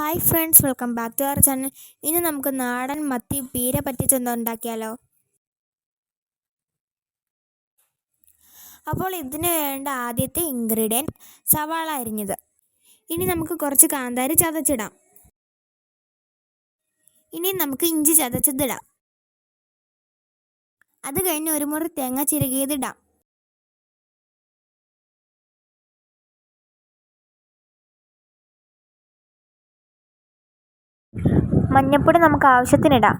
Hi friends welcome back to our channel ഇനി നമുക്ക് നാടൻ മത്തി പീര പറ്റിച്ചൊന്ന് ഉണ്ടാക്കിയാലോ? അപ്പോൾ ഇതിന് വേണ്ട ആദ്യത്തെ ഇൻഗ്രീഡിയന്റ് സവാള അരിഞ്ഞത്. ഇനി നമുക്ക് കുറച്ച് കാന്താരി ചതച്ചിടാം. ഇനി നമുക്ക് ഇഞ്ചി ചതച്ചതിടാം അത് കഴിഞ്ഞ് ഒരു മുറി തേങ്ങ ചിരകിയതിടാം മഞ്ഞൾപ്പൊടി നമുക്ക് ആവശ്യത്തിനിടാം.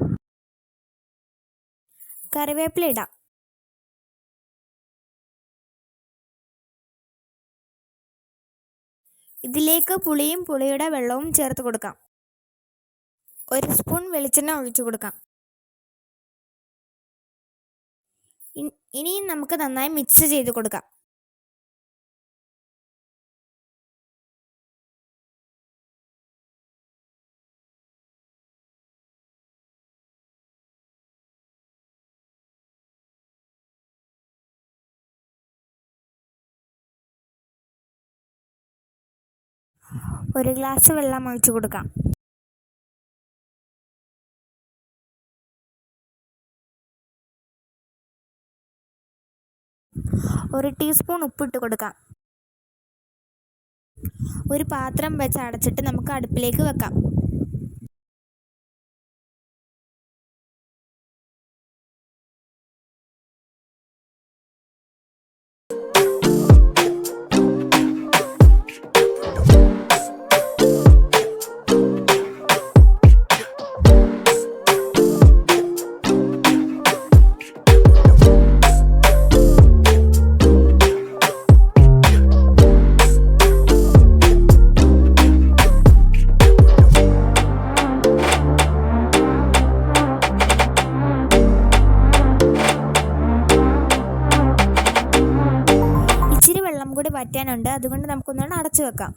കറിവേപ്പില ഇടാം. ഇതിലേക്ക് പുളിയും പുളിയുടെ വെള്ളവും ചേർത്ത് കൊടുക്കാം. ഒരു സ്പൂൺ വെളിച്ചെണ്ണ ഒഴിച്ചു കൊടുക്കാം. ഇനിയും നമുക്ക് നന്നായി മിക്സ് ചെയ്ത് കൊടുക്കാം. ഒരു ഗ്ലാസ് വെള്ളം ഒഴിച്ചു കൊടുക്കാം. ഒരു ടീസ്പൂൺ ഉപ്പിട്ട് കൊടുക്കാം. ഒരു പാത്രം വെച്ച് അടച്ചിട്ട് നമുക്ക് അടുപ്പിലേക്ക് വെക്കാം. കൂടി വറ്റാനുണ്ട്. അതുകൊണ്ട് നമുക്കൊന്നുകൂടെ അടച്ചു വെക്കാം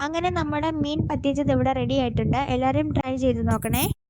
അങ്ങനെ നമ്മുടെ മീൻ പറ്റിച്ചത് ഇവിടെ റെഡി ആയിട്ടുണ്ട്. എല്ലാവരും ട്രൈ ചെയ്ത് നോക്കണേ.